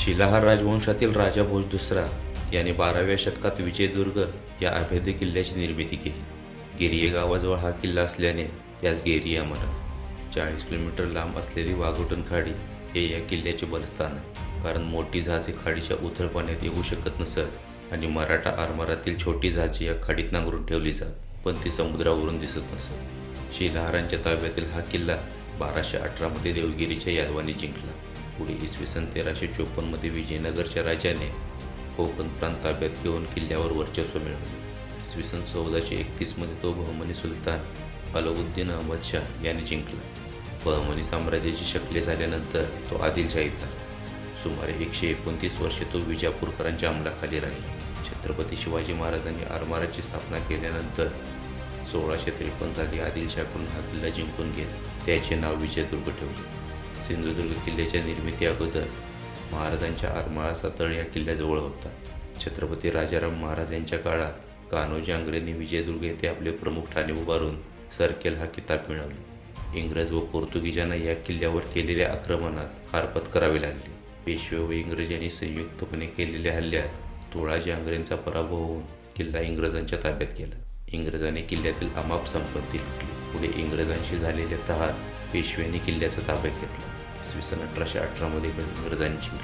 शिलाहार राजवंशातील राजा भोज दुसरा याने बाराव्या शतकात विजयदुर्ग या अभेद्य किल्ल्याची निर्मिती केली. गिरिये गावाजवळ हा किल्ला असल्याने त्यास गेरिया म्हणत चाळीस किलोमीटर लांब असलेली वाघोटन खाडी हे या किल्ल्याचे बलस्थान आहे. कारण मोठी जहाजे खाडीच्या उथळ पाण्यात येऊ शकत नसत आणि मराठा आरमारातील छोटी जहाजे या खाडीत नांगरून ठेवली जात पण ती समुद्रावरून दिसत नसत. शिलाहारांच्या ताब्यातील हा किल्ला बाराशे अठरामध्ये देवगिरीच्या यादवांनी जिंकला. पुढे इसवी सन तेराशे चोपन्नमध्ये विजयनगरच्या राजाने कोकण प्रांत ताब्यात घेऊन किल्ल्यावर वर्चस्व मिळवले. इसवी सन चौदाशे एकतीसमध्ये तो बहमनी सुलतान अलाउद्दीन अहमद शाह याने जिंकला. बहमनी साम्राज्याची शकले झाल्यानंतर तो आदिलशाही झाला. सुमारे एकशे एकोणतीस वर्षे तो विजापूरकरांच्या अंमलाखाली राहिला. छत्रपती शिवाजी महाराजांनी आरमाराची स्थापना केल्यानंतर सोळाशे त्रेपन्न साली आदिलशाहकडून हा किल्ला जिंकून घेत त्याचे नाव विजयदुर्ग ठेवले. सिंधुदुर्ग किल्ल्याच्या निर्मिती अगोदर महाराजांच्या आरमाळाचा तळ या किल्ल्याजवळ होता. छत्रपती राजाराम महाराज यांच्या काळात कान्होजी आंग्रेंनी विजयदुर्ग येथे आपले प्रमुख ठाणे उभारून सरकेल हा किताब मिळवले. इंग्रज व पोर्तुगीजांना या किल्ल्यावर केलेल्या आक्रमणात हारपत करावी लागले. पेशवे व इंग्रजांनी संयुक्तपणे केलेल्या हल्ल्यात तोळाजी आंग्रेंचा पराभव होऊन किल्ला इंग्रजांच्या ताब्यात गेला. इंग्रजांनी किल्ल्यातील अमाप संपत्ती लुटली. पुढे इंग्रजांशी झालेल्या तहात पेशव्यांनी किल्ल्याचा ताब्यात घेतला. इसवी सन अठराशे अठरामध्ये इंग्रजांची